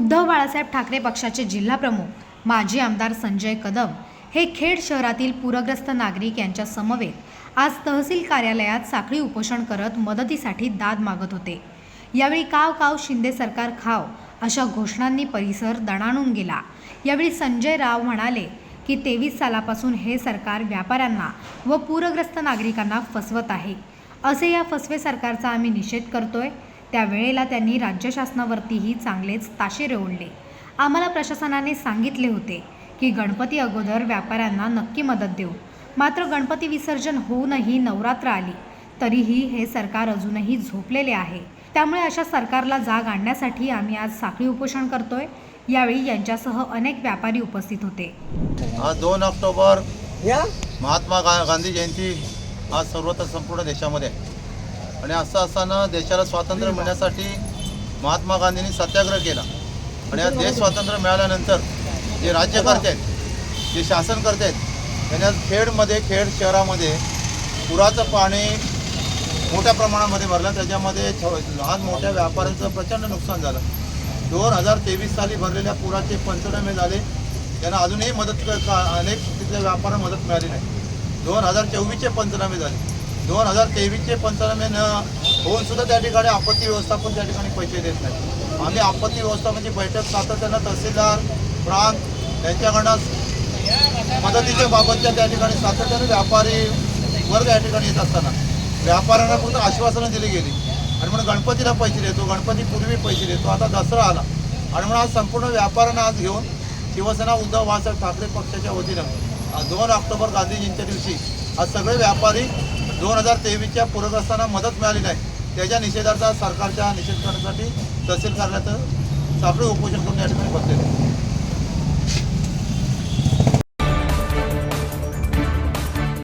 उद्धव बाळासाहेब ठाकरे पक्षाचे जिल्हाप्रमुख माजी आमदार संजय कदम हे खेड शहरातील पूरग्रस्त नागरिक यांच्या समवेत आज तहसील कार्यालयात साखळी उपोषण करत मदतीसाठी दाद मागत होते. यावेळी काव काव शिंदे सरकार खाव अशा घोषणांनी परिसर दणाणून गेला. यावेळी संजय राव म्हणाले की तेवीस सालापासून हे सरकार व्यापाऱ्यांना व पूरग्रस्त नागरिकांना फसवत आहे. असे या फसवे सरकारचा आम्ही निषेध करतोय. त्यावेळेला त्यांनी राज्य शासनावरतीही चांगलेच ताशेरे ओढले आम्हाला प्रशासनाने सांगितले होते की गणपती अगोदर व्यापाऱ्यांना नक्की मदत देऊ. मात्र गणपती विसर्जन होऊनही नवरात्र आली तरीही हे सरकार अजूनही झोपलेले आहे. त्यामुळे अशा सरकारला जाग आणण्यासाठी आम्ही आज साखळी उपोषण करतोय. यावेळी यांच्यासह अनेक व्यापारी उपस्थित होते. आज दोन ऑक्टोबर या? महात्मा गांधी जयंती आज सर्वत्र संपूर्ण देशामध्ये आहे. आणि असं असताना देशाला स्वातंत्र्य मिळण्यासाठी महात्मा गांधींनी सत्याग्रह केला. आणि आज देश स्वातंत्र्य मिळाल्यानंतर जे राज्यकर्ते आहेत जे शासन करते आहेत त्यांनी आज खेडमध्ये खेड शहरामध्ये पुराचं पाणी मोठ्या प्रमाणामध्ये भरलं. त्याच्यामध्ये छ- लहान मोठ्या व्यापाऱ्यांचं प्रचंड नुकसान झालं. दोन हजार तेवीस साली भरलेल्या पुराचे पंचनामे झाले. त्यांना अजूनही मदत अनेक तिथल्या व्यापाऱ्यांना मदत मिळाली नाही. दोन हजार चोवीसचे पंचनामे झाले. दोन हजार तेवीसचे पंचनामे न होऊन सुद्धा त्या ठिकाणी आपत्ती व्यवस्थापन त्या ठिकाणी पैसे देत नाही आम्ही आपत्ती व्यवस्थापनाची म्हणजे बैठक सातत्यानं तहसीलदार प्रांत यांच्याकडनं मदतीच्या बाबतच्या त्या ठिकाणी सातत्यानं व्यापारी वर्ग या ठिकाणी येत असताना व्यापाऱ्यांना फक्त आश्वासनं दिली गेली. आणि म्हणून गणपतीला पैसे देतो गणपती पूर्वी पैसे देतो आता दसरा आला. आणि म्हणून आज संपूर्ण व्यापाऱ्यांना आज घेऊन शिवसेना उद्धव बाळासाहेब ठाकरे पक्षाच्या वतीनं दोन ऑक्टोबर गांधीजींच्या दिवशी आज सगळे व्यापारी दोन हजार तेवीसच्या पूरग्रस्तांना मदत मिळाली नाही त्याच्या निषेधार्थ सरकारच्या निषेध करण्यासाठी तहसील कार्यालयात साखळी उपोषण करून या ठिकाणी बसलेले आहे.